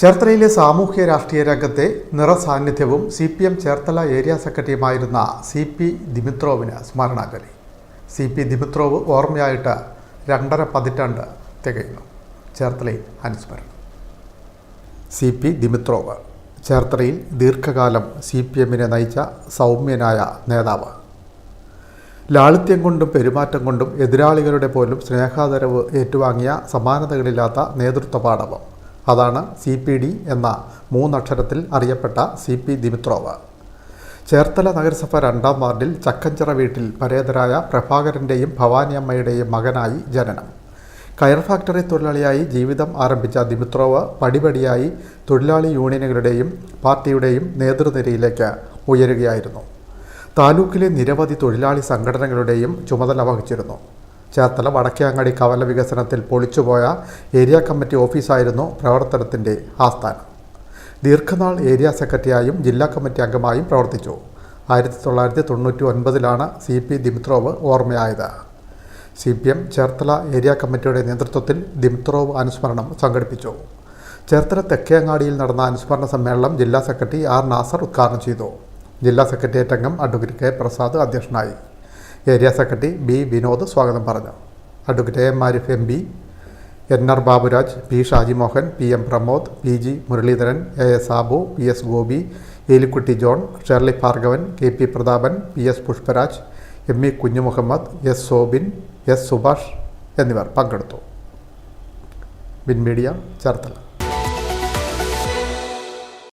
ചേർത്തലയിലെ സാമൂഹ്യ രാഷ്ട്രീയ രംഗത്തെ നിറസാന്നിധ്യവും C P M Cherthala area സെക്രട്ടറിയുമായിരുന്ന C P ദിമിത്രോവിന് സ്മരണാഞ്ജലി. സി പി ദിമിത്രോവ് ഓർമ്മയായിട്ട് രണ്ടര പതിറ്റാണ്ട് തികയുന്നു. ചേർത്തലയിൽ അനുസ്മരണം. സി പി ദിമിത്രോവ് ചേർത്തലയിൽ ദീർഘകാലം സി പി എമ്മിനെ നയിച്ച സൗമ്യനായ നേതാവ്. ലാളിത്യം കൊണ്ടും പെരുമാറ്റം കൊണ്ടും എതിരാളികളുടെ പോലും സ്നേഹാദരവ് ഏറ്റുവാങ്ങിയ സമാനതകളില്ലാത്ത നേതൃത്വ പാഠവം അതാണ് സി പി ഡി എന്ന മൂന്നക്ഷരത്തിൽ അറിയപ്പെട്ട സി പി ദിമിത്രോവ്. ചേർത്തല നഗരസഭ രണ്ടാം വാർഡിൽ ചക്കഞ്ചിറ വീട്ടിൽ പരേതരായ പ്രഭാകരന്റെയും ഭവാനിയമ്മയുടെയും മകനായി ജനനം. കയർ ഫാക്ടറി തൊഴിലാളിയായി ജീവിതം ആരംഭിച്ച ദിമിത്രോവ് പടിപടിയായി തൊഴിലാളി യൂണിയനുകളുടെയും പാർട്ടിയുടെയും നേതൃനിരയിലേക്ക് ഉയരുകയായിരുന്നു. താലൂക്കിലെ നിരവധി തൊഴിലാളി സംഘടനകളുടെയും ചുമതല വഹിച്ചിരുന്നു. ചേർത്തല വടക്കേങ്ങാടി കവല വികസനത്തിൽ പൊളിച്ചുപോയ ഏരിയ കമ്മിറ്റി ഓഫീസായിരുന്നു പ്രവർത്തനത്തിന്റെ ആസ്ഥാനം. ദീർഘനാൾ ഏരിയ സെക്രട്ടറിയായും ജില്ലാ കമ്മിറ്റി അംഗമായും പ്രവർത്തിച്ചു. ആയിരത്തി തൊള്ളായിരത്തി തൊണ്ണൂറ്റി ഒൻപതിലാണ് C P Dimitrov ഓർമ്മയായത്. C P M Cherthala area കമ്മിറ്റിയുടെ നേതൃത്വത്തിൽ ദിമിത്രോവ് അനുസ്മരണം സംഘടിപ്പിച്ചു. ചേർത്തല തെക്കേങ്ങാടിയിൽ നടന്ന അനുസ്മരണ സമ്മേളനം ജില്ലാ സെക്രട്ടറി ആർ നാസർ ഉദ്ഘാടനം ചെയ്തു. ജില്ലാ സെക്രട്ടേറിയറ്റ് അംഗം അഡ്വക്കേറ്റ് കെ പ്രസാദ് അധ്യക്ഷനായി. ഏരിയ സെക്രട്ടറി ബി വിനോദ് സ്വാഗതം പറഞ്ഞു. Advocate A M Arif M B N R Baburaj P Shajimohan P M Pramod P G Muraleedharan A S Sabu P S Gopi Elikutty John Sherly Bhargavan K P Prathapan P S Pushparaj M E Kunjumuhammed S Sobin S Subhash എന്നിവർ പങ്കെടുത്തു. Bin media Cherthala.